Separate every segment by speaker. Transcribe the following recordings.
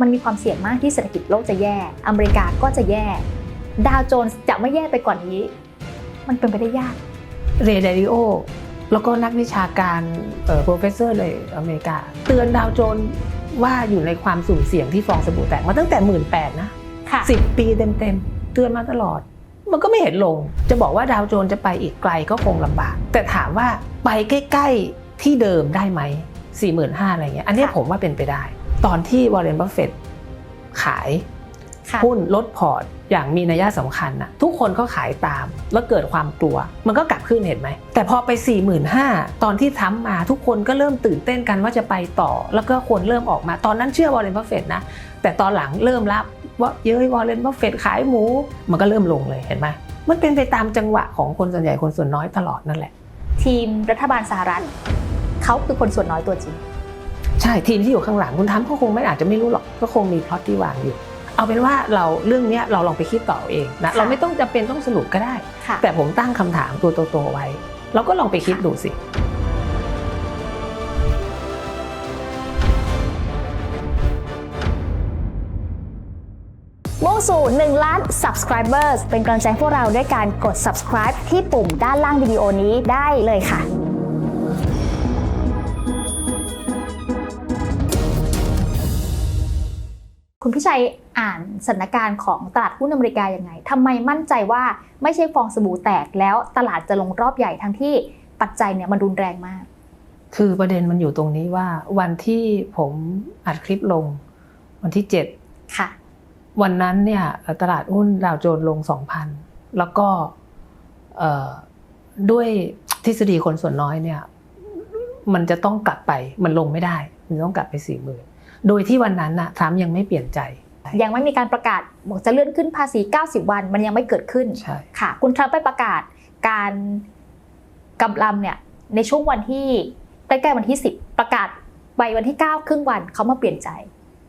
Speaker 1: มันมีความเสี่ยงมากที่เศรษฐกิจโลกจะแย่ อเมริกาก็จะแย่ ดาวโจนส์จะไม่แย่ไปกว่านี้ มันเป็นไปได้ยาก
Speaker 2: เรย์เดริโอ แล้วก็นักวิชาการเอ่อโปรเฟสเซอร์เลยอเมริกา เตือนดาวโจนส์ว่าอยู่ในความสุ่มเสี่ยงที่ฟองสบู่แตกมาตั้งแต่หมื่นแปดนะ
Speaker 1: ค่ะ
Speaker 2: สิบปีเต็มๆ เตือนมาตลอด มันก็ไม่เห็นลง จะบอกว่าดาวโจนส์จะไปอีกไกลก็คงลำบาก แต่ถามว่าไปใกล้ ๆ ที่เดิมได้ไหม 4 5 0 0 0 อะไรเงี้ย อันเนี้ย
Speaker 1: ค่ะ
Speaker 2: ผมว่าเป็นไปได้ ตอนที่วอร์เรนบัฟเฟตขาย
Speaker 1: ค่ะ
Speaker 2: หุ้นลดพอร์ตอย่างมีนัยสำคัญนะทุกคนก็ขายตามแล้วเกิดความกลัว มันก็กลับขึ้นเห็นไหม แต่พอไป 4 5 0 0 0 ตอนที่ทรัมป์มาทุกคนก็เริ่มตื่นเต้นกันว่าจะไปต่อ แล้วก็คนเริ่มออกมาตอนนั้นเชื่อวอร์เรนบัฟเฟตนะ แต่ตอนหลังเริ่มรับว่าเย้ยวอร์เรนบัฟเฟตขายหมู มันก็เริ่มลงเลยเห็นไหมมันเป็นไปตามจังหวะของคนส่วนใหญ่คนส่วนน้อยตลอดนั่นแหละ
Speaker 1: ทีมรัฐบาลสหรัฐเขาคือคนส่วนน้อยตัวจริง
Speaker 2: ใช่ทีมที่อยู่ข้างหลังคุณทรัมป์ก็คงไม่อาจจะไม่รู้หรอกก็คงมีพล็อตที่วางอยู่ เอาเป็นว่าเราเรื่องเนี้ยเราลองไปคิดต่อเองนะ
Speaker 1: ค่ะ
Speaker 2: เราไม่ต้องจำเป็นต้องสรุปก็ได้
Speaker 1: ค่ะ
Speaker 2: แต่ผมตั้งคำถามตัวโตๆไว้ เราก็ลองไปคิดดูสิ
Speaker 1: มุ่งสู่ 1 ล้าน subscribers เป็นกำลังใจให้พวกเราด้วยการกด subscribe ที่ปุ่มด้านล่างวิดีโอนี้ได้เลยค่ะ คุณพิชัยอ่านสถานการณ์ของตลาดหุ้นอเมริกายังไงทำไมมั่นใจว่าไม่ใช่ฟองสบู่แตกแล้วตลาดจะลงรอบใหญ่ทั้งที่ปัจจัยเนี่ยมันรุนแรงมาก
Speaker 2: คือประเด็นมันอยู่ตรงนี้ว่า วันที่ผมอัดคลิปลง วันที่
Speaker 1: ค่ะ
Speaker 2: 7วันนั้นเนี่ยตลาดหุ้นดาวโจนส์ลง2,000แล้วก็เอ่อด้วยทฤษฎีคนส่วนน้อยเนี่ย มันจะต้องกลับไปมันลงไม่ได้ มันต้องกลับไปสี่หมื่น โดยที่วันนั้นน่ะทรัมป์ยังไม่เปลี่ยนใจ
Speaker 1: ยังไม่มีการประกาศบอกจะเลื่อนขึ้นภาษี 90 วันมันยังไม่เกิดขึ้น
Speaker 2: ใช่
Speaker 1: ค่ะ คุณทรัมป์ไปประกาศการกำลังเนี่ยในช่วงวันที่ใกล้ๆวันที่ 10 ประกาศไปวันที่ 9 ครึ่งวันเขามาเปลี่ยนใจ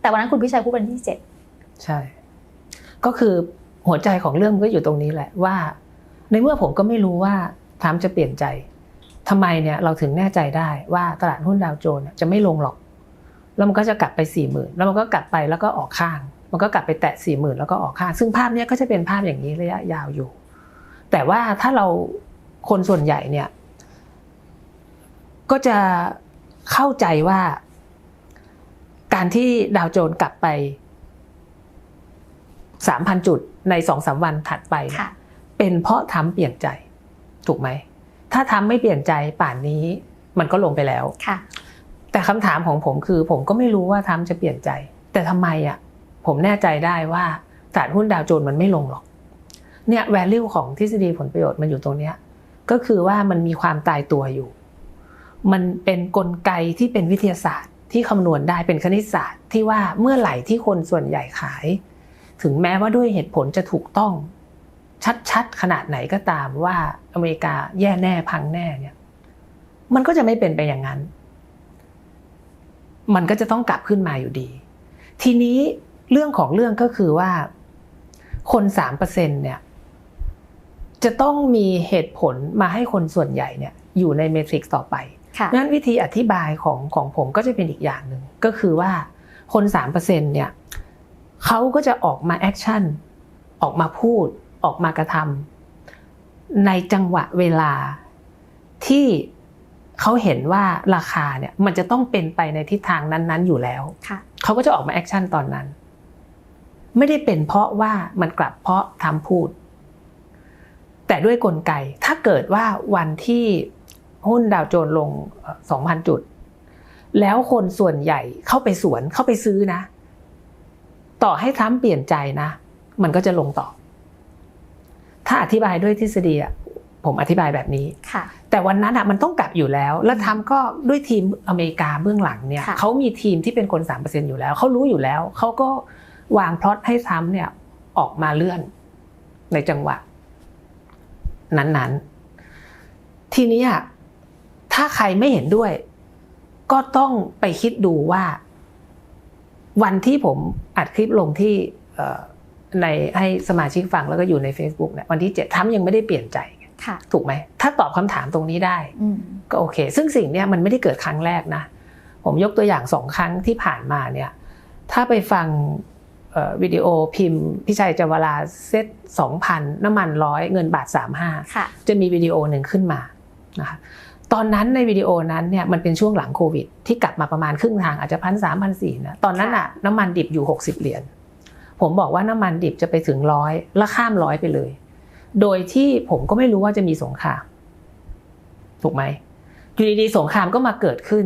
Speaker 1: แต่วันนั้นคุณพิชัยพูดวันที่
Speaker 2: ใช่ ก็คือหัวใจของเรื่องมันก็อยู่ตรงนี้แหละว่า ในเมื่อผมก็ไม่รู้ว่าทรัมป์จะเปลี่ยนใจทำไมเนี่ยเราถึงแน่ใจได้ว่าตลาดหุ้นดาวโจนส์เนี่ยจะไม่ลงหรอก แล้วมันก็จะกลับไปสี่หมื่นแล้วมันก็กลับไปแล้วก็ออกข้าง มันก็กลับไปแตะสี่หมื่นแล้วก็ออกข้าง ซึ่งภาพเนี้ยก็จะเป็นภาพอย่างนี้ระยะยาวอยู่ แต่ว่าถ้าเราคนส่วนใหญ่เนี่ยก็จะเข้าใจว่า การที่ดาวโจนส์กลับไปสามพันจุดในสองสามวันถัดไป
Speaker 1: 10
Speaker 2: เนี่ย
Speaker 1: ค่ะ
Speaker 2: เป็นเพราะทำเปลี่ยนใจ ถูกไหม ถ้าทำไม่เปลี่ยนใจป่านนี้มันก็ลงไปแล้ว
Speaker 1: ค่ะ
Speaker 2: แต่คำถามของผมคือ ผมก็ไม่รู้ว่าทำจะเปลี่ยนใจ แต่ทำไมอะผมแน่ใจได้ว่าตลาดหุ้นดาวโจนส์มันไม่ลงหรอกเนี่ย value ของทฤษฎีผลประโยชน์มันอยู่ตรงเนี้ยก็คือว่ามันมีความตายตัวอยู่ มันเป็นกลไกที่เป็นวิทยาศาสตร์ ที่คำนวณได้เป็นคณิตศาสตร์ ที่ว่าเมื่อไหร่ที่คนส่วนใหญ่ขาย ถึงแม้ว่าด้วยเหตุผลจะถูกต้อง ชัดๆ ขนาดไหนก็ตามว่าอเมริกาแย่แน่พังแน่เนี่ย มันก็จะไม่เป็นไปอย่างนั้น มันก็จะต้องกลับขึ้นมาอยู่ดี ทีนี้เรื่องของเรื่องก็คือว่า คนสามเปอร์เซ็นเนี่ย จะต้องมีเหตุผลมาให้คนส่วนใหญ่เนี่ย อยู่ในเมทริกซ์ต่อไป
Speaker 1: ค่ะ
Speaker 2: งั้นวิธีอธิบายของของผมก็จะเป็นอีกอย่างหนึ่งก็คือว่าคนสามเปอร์เซ็นเนี่ยเขาก็จะออกมาแอคชั่นออกมาพูดออกมากระทำในจังหวะเวลาที่ เขาเห็นว่าราคาเนี่ยมันจะต้องเป็นไปในทิศทางนั้นๆอยู่แล้ว
Speaker 1: ค่ะ
Speaker 2: เขาก็จะออกมาแอคชั่นตอนนั้น ไม่ได้เป็นเพราะว่ามันกลับเพราะทำพูด แต่ด้วยกลไก ถ้าเกิดว่าวันที่หุ้นดาวโจนส์ลงสองพันจุด แล้วคนส่วนใหญ่เข้าไปสวนเข้าไปซื้อนะ ต่อให้ทรัมป์เปลี่ยนใจนะ มันก็จะลงต่อ ถ้าอธิบายด้วยทฤษฎีอะ ผมอธิบายแบบนี้
Speaker 1: ค่ะ
Speaker 2: แต่วันนั้นอะมันต้องกลับอยู่แล้ว แล้วทำก็ด้วยทีมอเมริกาเบื้องหลังเนี่ย
Speaker 1: ค่ะ
Speaker 2: เขามีทีมที่เป็นคนสามเปอร์เซ็นอยู่แล้วเขารู้อยู่แล้วเขาก็วางพล็อตให้ทำเนี่ยออกมาเลื่อนในจังหวะ นั้นๆ ทีนี้อะถ้าใครไม่เห็นด้วย ก็ต้องไปคิดดูว่า วันที่ผมอัดคลิปลงที่เอ่อในให้สมาชิกฟังแล้วก็อยู่ใน Facebook เนี่ยวันที่เจ็ดทำยังไม่ได้เปลี่ยนใจ
Speaker 1: ค่ะ
Speaker 2: ถูกไหมถ้าตอบคำถามตรงนี้ได้
Speaker 1: อืม
Speaker 2: ก็โอเค ซึ่งสิ่งเนี้ยมันไม่ได้เกิดครั้งแรกนะ ผมยกตัวอย่างสองครั้งที่ผ่านมาเนี่ย ถ้าไปฟังเอ่อวิดีโอพิมพ์พิชัยจวราเซตสองพันน้ำมันร้อยเงินบาทสามห้า
Speaker 1: ค่ะ
Speaker 2: จะมีวิดีโอหนึ่งขึ้นมานะคะตอนนั้นในวิดีโอนั้นเนี่ยมันเป็นช่วงหลังโควิด ที่กลับมาประมาณครึ่งทางอาจจะพันสามพันสี่นะตอนนั้นอะน้ำมันดิบอยู่ 60 เหรียญผมบอกว่าน้ำมันดิบจะไปถึงร้อยแล้วข้ามร้อยไปเลย โดยที่ผมก็ไม่รู้ว่าจะมีสงคราม ถูกไหมอยู่ดีๆสงครามก็มาเกิดขึ้น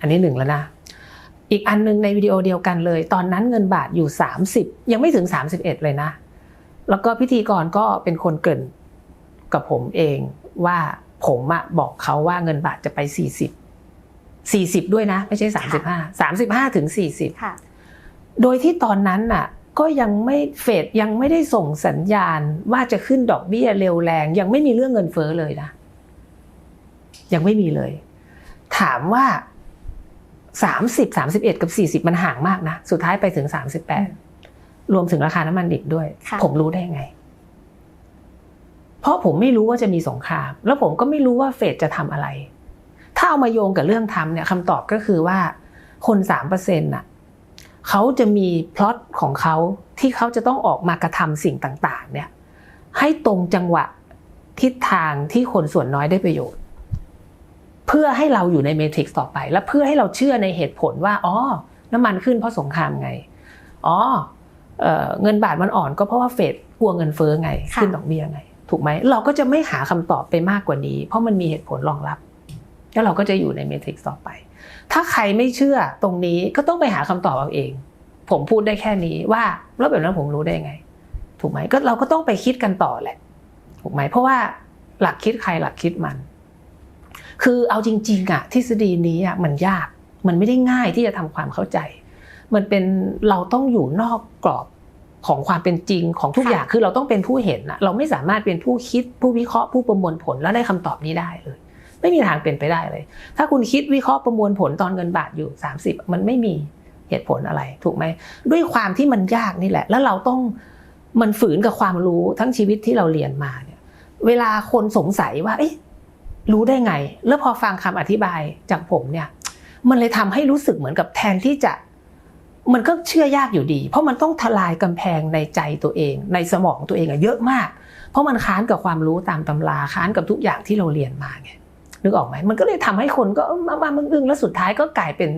Speaker 2: อันนี้หนึ่งแล้วนะ อีกอันหนึงในวิดีโอเดียวกันเลย ตอนนั้นเงินบาทอยู่ 30 ยังไม่ถึง 31 เลยนะ แล้วก็พิธีกรก็เป็นคนเกรินกับผมเองว่าผมอะบอกเขาว่าเงินบาทจะไป 40 40 ด้วยนะ ไม่ใช่ 35 35ถึง40
Speaker 1: ค่ะ
Speaker 2: โดยที่ตอนนั้นน่ะ ก็ยังไม่เฟดยังไม่ได้ส่งสัญญาณว่าจะขึ้นดอกเบี้ยเร็วแรง ยังไม่มีเรื่องเงินเฟ้อเลยนะ ยังไม่มีเลย ถามว่าสามสิบสามสิบเอ็ดกับสี่สิบมันห่างมากนะ สุดท้ายไปถึงสามสิบแปดรวมถึงราคาน้ำมันดิบด้วย
Speaker 1: ค่ะ
Speaker 2: ผมรู้ได้ไง เพราะผมไม่รู้ว่าจะมีสงคราม แล้วผมก็ไม่รู้ว่าเฟดจะทำอะไร ถ้าเอามาโยงกับเรื่องทำเนี่ยคำตอบก็คือว่าคนสามเปอร์เซ็นต์น่ะ เขาจะมีพล็อตของเขาที่เขาจะต้องออกมากระทำสิ่งต่างๆเนี่ยให้ตรงจังหวะทิศทางที่คนส่วนน้อยได้ประโยชน์ เพื่อให้เราอยู่ในเมทริกซ์ต่อไป และเพื่อให้เราเชื่อในเหตุผลว่าอ๋อน้ำมันขึ้นเพราะสงครามไงอ๋อเอ่อเงินบาทมันอ่อนก็เพราะว่าเฟดกลัวเงินเฟ้อไง
Speaker 1: ค่ะ
Speaker 2: ขึ้นดอกเบี้ยไง ถูกไหมเราก็จะไม่หาคำตอบไปมากกว่านี้ เพราะมันมีเหตุผลรองรับ แล้วเราก็จะอยู่ในเมทริกซ์ต่อไป ถ้าใครไม่เชื่อตรงนี้ก็ต้องไปหาคำตอบเอาเอง ผมพูดได้แค่นี้ว่าแล้วแบบนั้นผมรู้ได้ไง ถูกไหมก็เราก็ต้องไปคิดกันต่อแหละ ถูกไหมเพราะว่าหลักคิดใครหลักคิดมัน คือเอาจริงๆอะทฤษฎีนี้อะมันยากมันไม่ได้ง่ายที่จะทำความเข้าใจ มันเป็นเราต้องอยู่นอกกรอบของความเป็นจริงของทุก
Speaker 1: ค่ะ
Speaker 2: อย่างคือเราต้องเป็นผู้เห็นอะเราไม่สามารถเป็นผู้คิดผู้วิเคราะห์ผู้ประมวลผลแล้วได้คำตอบนี้ได้เลย ไม่มีทางเป็นไปได้เลย ถ้าคุณคิดวิเคราะห์ประมวลผลตอนเงินบาทอยู่ 30 มันไม่มีเหตุผลอะไร ถูกไหมด้วยความที่มันยากนี่แหละ แล้วเราต้องมันฝืนกับความรู้ทั้งชีวิตที่เราเรียนมาเนี่ย เวลาคนสงสัยว่า เอ๊ะรู้ได้ไง แล้วพอฟังคำอธิบายจากผมเนี่ย มันเลยทำให้รู้สึกเหมือนกับแทนที่จะ มันก็เชื่อยากอยู่ดี เพราะมันต้องทลายกำแพงในใจตัวเอง ในสมองตัวเองอะเยอะมาก เพราะมันค้านกับความรู้ตามตำราค้านกับทุกอย่างที่เราเรียนมาไง นึกออกไหมมันก็เลยทำให้คนก็เอ้อมามามึงอึ้งแล้วสุดท้ายก็กลายเป็น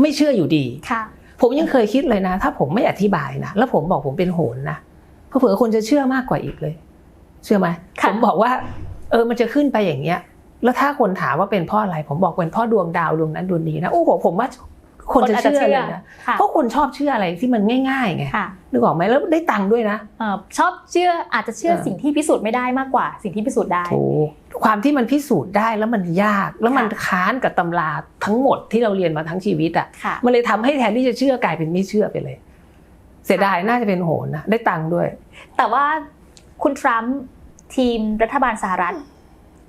Speaker 2: ไม่เชื่ออยู่ดี
Speaker 1: ค่ะ
Speaker 2: ผมยังเคยคิดเลยนะ ถ้าผมไม่อธิบายนะแล้วผมบอกผมเป็นโหนนะเผื่อๆคนจะเชื่อมากกว่าอีกเลย เชื่อไหม
Speaker 1: ค่ะ
Speaker 2: ผมบอกว่า เออมันจะขึ้นไปอย่างเงี้ย แล้วถ้าคนถามว่าเป็นเพ่ออะไร ผมบอกเป็นเพ่อดวงดาวดวงนั้นดวงนี้นะโอ้โหผมว่าคนจะเชื่อเลยนะ
Speaker 1: ค่ะ
Speaker 2: เพราะคนชอบเชื่ออะไรที่มันง่ายๆไง
Speaker 1: ค่ะ
Speaker 2: นึกออกไหมแล้วได้ตังค์ด้วยนะ
Speaker 1: เอ่อชอบเชื่ออาจจะเชื่อ
Speaker 2: เออ
Speaker 1: สิ่งที่พิสูจน์ไม่ได้มากกว่า สิ่งที่พิสูจน์ได้
Speaker 2: ถูก ความที่มันพิสูจน์ได้แล้วมันยาก แล้วมัน
Speaker 1: ค่ะ
Speaker 2: ค้านกับตำราทั้งหมดที่เราเรียนมาทั้งชีวิตอะ
Speaker 1: ค่ะ
Speaker 2: มันเลยทำให้แทนที่จะเชื่อกลายเป็นไม่เชื่อไปเลย เสียดายน่าจะเป็นโหนนะได้ตังค์ด้วย
Speaker 1: แต่ว่าคุณทรัมป์ทีมรัฐบาลสหรัฐ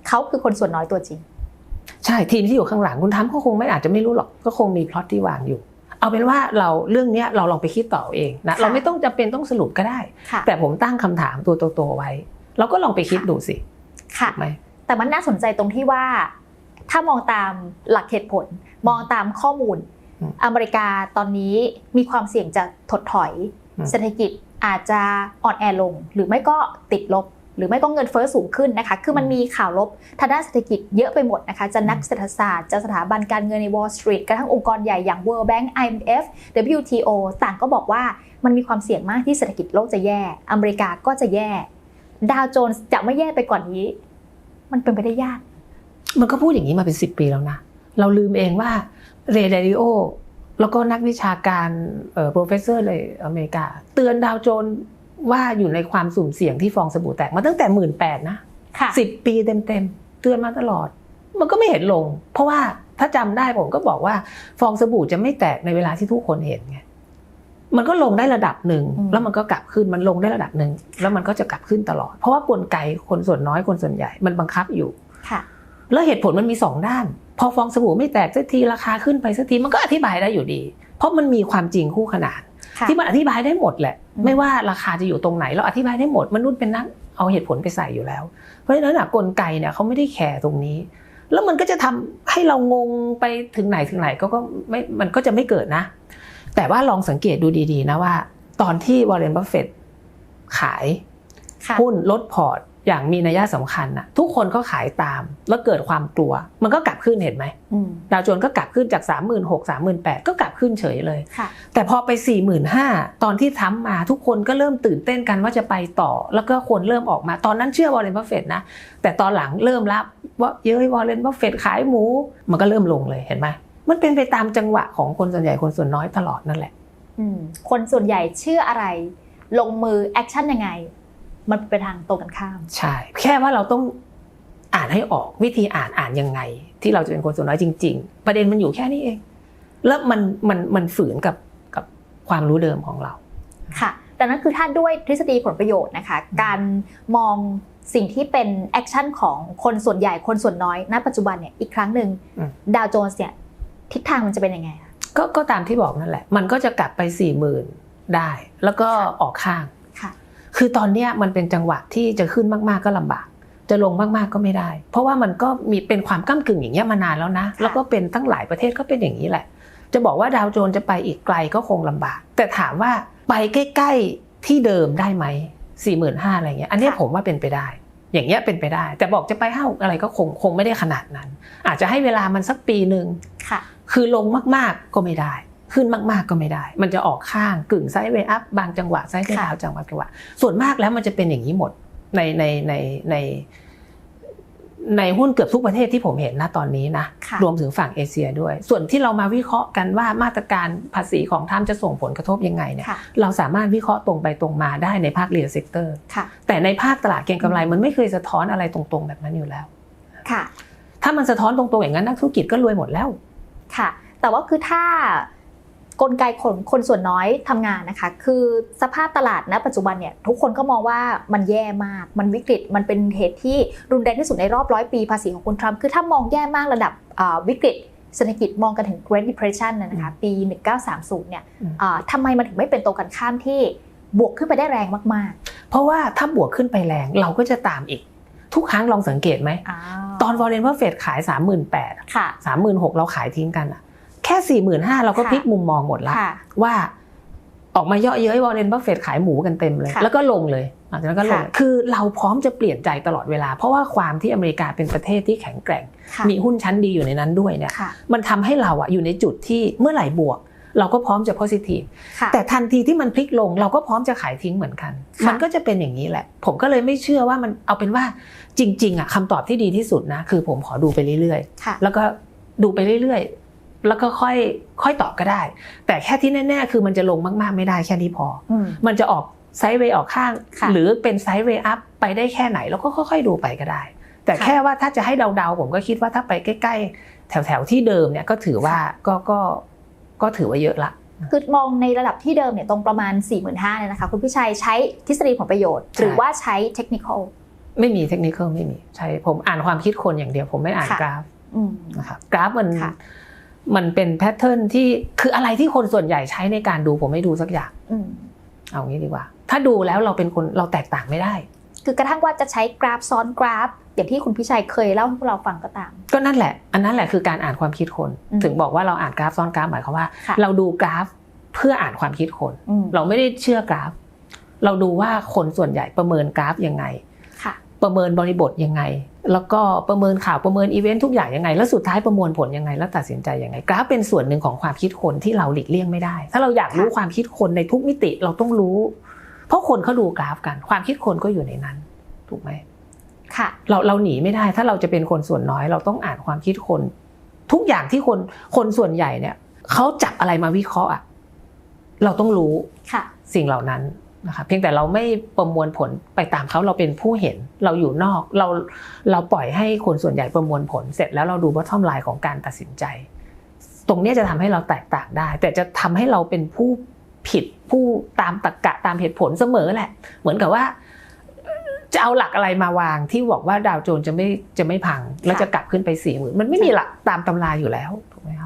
Speaker 1: เขาคือคนส่วนน้อยตัวจริง
Speaker 2: ใช่ทีมที่อยู่ข้างหลังคุณทำก็คงไม่อาจจะไม่รู้หรอก ก็คงมีพล็อตที่วางอยู่เอาเป็นว่าเราเรื่องเนี้ยเราลองไปคิดต่อเองนะ
Speaker 1: ค่ะ
Speaker 2: เราไม่ต้องจำเป็นต้องสรุปก็ได้
Speaker 1: ค่ะ
Speaker 2: แต่ผมตั้งคำถามตัวโตๆไว้ เราก็ลองไปคิด
Speaker 1: ค่ะ
Speaker 2: ดูสิ
Speaker 1: ค่ะ
Speaker 2: ถูกไหม
Speaker 1: แต่มันน่าสนใจตรงที่ว่า ถ้ามองตามหลักเหตุผล มองตามข้อมูล อเมริกาตอนนี้มีความเสี่ยงจะถดถอย เศรษฐกิจอาจจะอ่อนแอลง หรือไม่ก็ติดลบ หรือไม่ก็เงินเฟ้อสูงขึ้นนะคะ คือมันมีข่าวลบทางด้านเศรษฐกิจเยอะไปหมดนะคะ จะนักเศรษฐศาสตร์จะสถาบันการเงินใน Wall Street กระทั่งองค์กรใหญ่อย่าง World Bank IMF WTO ต่างก็บอกว่ามันมีความเสี่ยงมากที่เศรษฐกิจโลกจะแย่ อเมริกาก็จะแย่ ดาวโจนส์จะไม่แย่ไปกว่านนี้ มันเป็นไปได้ยาก
Speaker 2: มันก็พูดอย่างนี้มาเป็นสิบปีแล้วนะ เราลืมเองว่าเรย์เดริโอแล้วก็นักวิชาการเอ่อ professor เลยอเมริกา เตือนดาวโจนส์ว่าอยู่ในความสุ่มเสี่ยงที่ฟองสบู่แตกมาตั้งแต่หมื่นแปดนะ
Speaker 1: ค่ะ
Speaker 2: สิบปีเต็มๆ เตือนมาตลอด มันก็ไม่เห็นลง เพราะว่าถ้าจำได้ผมก็บอกว่าฟองสบู่จะไม่แตกในเวลาที่ทุกคนเห็นไง มันก็ลงได้ระดับหนึ่ง
Speaker 1: อืม
Speaker 2: แล้วมันก็กลับขึ้นมันลงได้ระดับหนึ่งแล้วมันก็จะกลับขึ้นตลอด เพราะว่ากลไกคนส่วนน้อยคนส่วนใหญ่มันบังคับอยู่
Speaker 1: ค่ะ
Speaker 2: แล้วเหตุผลมันมีสองด้าน พอฟองสบู่ไม่แตกสักทีราคาขึ้นไปสักทีมันก็อธิบายได้อยู่ดี เพราะมันมีความจริงคู่ขนาน
Speaker 1: ค่ะ
Speaker 2: ที่มันอธิบายได้หมดแหละ
Speaker 1: อืม
Speaker 2: ไม่ว่าราคาจะอยู่ตรงไหนเราอธิบายได้หมดมนุษย์เป็นนักเอาเหตุผลไปใส่อยู่แล้ว เพราะฉะนั้นอะกลไกเนี่ยเขาไม่ได้แคร์ตรงนี้แล้วมันก็จะทำให้เรางงไปถึงไหนถึงไหนก็ก็ไม่ มันก็จะไม่เกิดนะ แต่ว่าลองสังเกตดูดีๆนะว่า ตอนที่วอร์เรนบัฟเฟตขาย
Speaker 1: ค่ะ
Speaker 2: หุ้นลดพอร์ตอย่างมีนัยสำคัญนะทุกคนก็ขายตามแล้วเกิดความกลัว มันก็กลับขึ้นเห็นไหม
Speaker 1: อืม
Speaker 2: ดาวโจนส์ก็กลับขึ้นจาก 3 6 0 0 0 3 8 0 0 0ก็กลับขึ้นเฉยเลย
Speaker 1: ค่ะ
Speaker 2: แต่พอไป 4 5 0 0 0ตอนที่ทรัมป์มาทุกคนก็เริ่มตื่นเต้นกันว่าจะไปต่อ แล้วก็คนเริ่มออกมาตอนนั้นเชื่อวอร์เรนบัฟเฟตนะแต่ตอนหลังเริ่มรับว่าเย้ยวอร์เรนบัฟเฟตขายหมู มันก็เริ่มลงเลยเห็นไหม มันเป็นไปตามจังหวะของคนส่วนใหญ่คนส่วนน้อยตลอดนั่นแหละ
Speaker 1: อืมคนส่วนใหญ่เชื่ออะไร ลงมือแอคชั่นยังไง มันเป็นทางตรงกันข้าม
Speaker 2: ใช่ แค่ว่าเราต้องอ่านให้ออกวิธีอ่านอ่านยังไง ที่เราจะเป็นคนส่วนน้อยจริง ๆ ประเด็นมันอยู่แค่นี้เอง แล้วมันมันมันฝืนกับกับความรู้เดิมของเรา
Speaker 1: ค่ะดังนั้นคือถ้าด้วยทฤษฎีผลประโยชน์นะคะ การมองสิ่งที่เป็นแอคชั่นของคนส่วนใหญ่คนส่วนน้อยณปัจจุบันเนี่ยอีกครั้งหนึ่ง
Speaker 2: อืม
Speaker 1: ดาวโจนส์เนี่ย ทิศทางมันจะเป็นยังไงคะ
Speaker 2: ก็ก็ตามที่บอกนั่นแหละ มันก็จะกลับไปสี่หมื่นได้ แล้วก็ออกข้าง
Speaker 1: ค่ะ
Speaker 2: คือตอนเนี้ยมันเป็นจังหวะที่จะขึ้นมาก ๆ ก็ลำบาก จะลงมาก ๆ ก็ไม่ได้ เพราะว่ามันก็มีเป็นความก้ากึ่งอย่างเงี้ยมานานแล้วนะ แล้วก็เป็นทั้งหลายประเทศก็เป็นอย่างนี้แหละ จะบอกว่าดาวโจนส์จะไปอีกไกลก็คงลำบาก แต่ถามว่าไปใกล้ ๆ ที่เดิมได้ไหมสี่หมื่นห้าอะไรเงี้ย อันเนี้ย
Speaker 1: ค่ะ
Speaker 2: ผมว่าเป็นไปได้ อย่างเงี้ยเป็นไปได้ แต่บอกจะไปห้าอะไรก็คงคงไม่ได้ขนาดนั้น อาจจะให้เวลามันสักปีหนึ่ง
Speaker 1: ค่ะ
Speaker 2: คือลงมากๆก็ไม่ได้ ขึ้นมากๆก็ไม่ได้ มันจะออกข้างกึ่งไซด์เวย์อัพบางจังหวะไซด์เวย์
Speaker 1: ค่ะ
Speaker 2: ดาวจังหวะจังหวะส่วนมากแล้วมันจะเป็นอย่างนี้หมดในในในใน ในหุ้นเกือบทุกประเทศที่ผมเห็นนะตอนนี้นะ
Speaker 1: ค่ะ
Speaker 2: รวมถึงฝั่งเอเชียด้วย ส่วนที่เรามาวิเคราะห์กันว่ามาตรการภาษีของทรัมป์จะส่งผลกระทบยังไงเนี่ย
Speaker 1: ค่ะ
Speaker 2: เราสามารถวิเคราะห์ตรงไปตรงมาได้ในภาคเรียลเซกเตอร์
Speaker 1: ค่ะ
Speaker 2: แต่ในภาคตลาดเก็งกำไรมันไม่เคยสะท้อนอะไรตรงๆ แบบนั้นอยู่แล้ว
Speaker 1: ค่ะ
Speaker 2: ถ้ามันสะท้อนตรงๆอย่างนั้นนักธุรกิจก็รวยหมดแล้ว
Speaker 1: ค่ะ แต่ว่าคือถ้า กลไกคนคนส่วนน้อยทำงานนะคะ คือสภาพตลาดณปัจจุบันเนี่ยทุกคนก็มองว่ามันแย่มาก มันวิกฤต มันเป็นเหตุที่รุนแรงที่สุดในรอบร้อยปีภาษีของคุณทรัมป์ คือถ้ามองแย่มากระดับอ่าวิกฤตเศรษฐกิจมองกันถึง Great Depression นะนะคะ ปี 1930 เนี่ย
Speaker 2: อืม
Speaker 1: อ่าทำไมมันถึงไม่เป็นตรงกันข้ามที่บวกขึ้นไปได้แรงมาก
Speaker 2: เพราะว่าถ้าบวกขึ้นไปแรงเราก็จะตามอีก ทุกครั้งลองสังเกตไหม
Speaker 1: ๆอ้าว
Speaker 2: ตอนวอร์เรนบัฟเฟตขาย 3 8 0 0 0
Speaker 1: ค่ะ
Speaker 2: 3 6 0 0 เราขายทิ้งกันอะ แค่4 5 0 0 0เราก็
Speaker 1: ค่ะ
Speaker 2: พลิกมุมมองหมดละ
Speaker 1: ค่ะ
Speaker 2: ว่าออกมาเยาะเย้ยวอร์เรนบัฟเฟตขายหมูกันเต็มเลย
Speaker 1: ค่ะ
Speaker 2: แล้วก็ลงเลยหลังจากนั้นก็ลง
Speaker 1: ค่ะ
Speaker 2: คือเราพร้อมจะเปลี่ยนใจตลอดเวลา เพราะว่าความที่อเมริกาเป็นประเทศที่แข็งแกร่ง
Speaker 1: ค่ะ
Speaker 2: มีหุ้นชั้นดีอยู่ในนั้นด้วยเนี่ย
Speaker 1: ค่ะ
Speaker 2: มันทำให้เราอะอยู่ในจุดที่เมื่อไหร่บวก เราก็พร้อมจะ positive
Speaker 1: ค่ะ
Speaker 2: แต่ทันทีที่มันพลิกลง เราก็พร้อมจะขายทิ้งเหมือนกัน
Speaker 1: ค่ะ
Speaker 2: มันก็จะเป็นอย่างนี้แหละ ผมก็เลยไม่เชื่อว่ามันเอาเป็นว่าจริง ๆอะคำตอบที่ดีที่สุดนะคือผมขอดูไปเรื่อย
Speaker 1: ค่ะ
Speaker 2: ๆแล้วก็ดูไปเรื่อยๆ แล้วก็ค่อยค่อยตอบก็ได้ แต่แค่ที่แน่ ๆ คือมันจะลงมาก ๆ ไม่ได้แค่นี้พอ
Speaker 1: อืม
Speaker 2: มันจะออกไซด์เวย์ออกข้าง
Speaker 1: ค่ะ
Speaker 2: หรือเป็นไซด์เวย์อัพไปได้แค่ไหนเราก็ค่อย ๆ ดูไปก็ได้ แต่
Speaker 1: ค่ะ
Speaker 2: แค่ว่าถ้าจะให้เดาๆ ผมก็คิดว่าถ้าไปใกล้ ๆ แถวๆที่เดิมเนี่ยก็ถือว่าก็ก็ก็ถือว่าเยอะละ
Speaker 1: คือมองในระดับที่เดิมเนี่ยตรงประมาณ 4 5 0 0 0เนี่ยนะคะคุณพิชัยใช้ทฤษฎีผลประโยชน์ หรือว่าใช้เทคนิคอล
Speaker 2: ไม่มีเทคนิคไม่มีใช่ผมอ่านความคิดคนอย่างเดียวผมไม่อ่าน
Speaker 1: ค่ะ
Speaker 2: กราฟ
Speaker 1: อืม
Speaker 2: นะครับกราฟมัน
Speaker 1: ค่ะ
Speaker 2: มันเป็นแพทเทิร์นที่คืออะไรที่คนส่วนใหญ่ใช้ในการดูผมไม่ดูสักอย่าง
Speaker 1: อืม
Speaker 2: เอางี้ดีกว่า ถ้าดูแล้วเราเป็นคนเราแตกต่างไม่ได้
Speaker 1: คือกระทั่งว่าจะใช้กราฟซ้อนกราฟ อย่างที่คุณพิชัยเคยเล่าให้พวกเราฟังก็ตาม
Speaker 2: ก็นั่นแหละ อันนั้นแหละคือการอ่านความคิดคน
Speaker 1: อืม
Speaker 2: ถึงบอกว่าเราอ่านกราฟซ้อนกราฟหมายความว่า
Speaker 1: ค่ะ
Speaker 2: เราดูกราฟเพื่ออ่านความคิดคน
Speaker 1: อืม
Speaker 2: เราไม่ได้เชื่อกราฟ เราดูว่าคนส่วนใหญ่ประเมินกราฟยังไง
Speaker 1: ค่ะ
Speaker 2: ประเมินบริบทยังไง แล้วก็ประเมินข่าวประเมินอีเวนต์ทุกอย่างยังไง แล้วสุดท้ายประมวลผลยังไง แล้วตัดสินใจยังไง กราฟเป็นส่วนหนึ่งของความคิดคนที่เราหลีกเลี่ยงไม่ได้ ถ้าเราอยากรู้
Speaker 1: ค่ะ
Speaker 2: ความคิดคนในทุกมิติเราต้องรู้ เพราะคนเขาดูกราฟกัน ความคิดคนก็อยู่ในนั้น ถูกไหม
Speaker 1: ค่ะ
Speaker 2: เราเราหนีไม่ได้ ถ้าเราจะเป็นคนส่วนน้อย เราต้องอ่านความคิดคน ทุกอย่างที่คนคนส่วนใหญ่เนี่ยเขาจับอะไรมาวิเคราะห์อะเราต้องรู้
Speaker 1: ค่ะ
Speaker 2: สิ่งเหล่านั้น นะคะเพียงแต่เราไม่ประมวลผลไปตามเขาเราเป็นผู้เห็นเราอยู่นอกเราเราปล่อยให้คนส่วนใหญ่ประมวลผล เสร็จแล้วเราดูว่าท่อมลายของการตัดสินใจ ตรงนี้จะทำให้เราแตกต่างได้ แต่จะทำให้เราเป็นผู้ผิดผู้ตามตรรกะตามเหตุผลเสมอแหละ เหมือนกับว่าจะเอาหลักอะไรมาวางที่บอกว่าดาวโจนส์จะไม่จะไม่พัง แล้วจะกลับขึ้นไปสี่หมื่นมันไม่มีหลักตามตำราอยู่แล้วถูกไหมครับ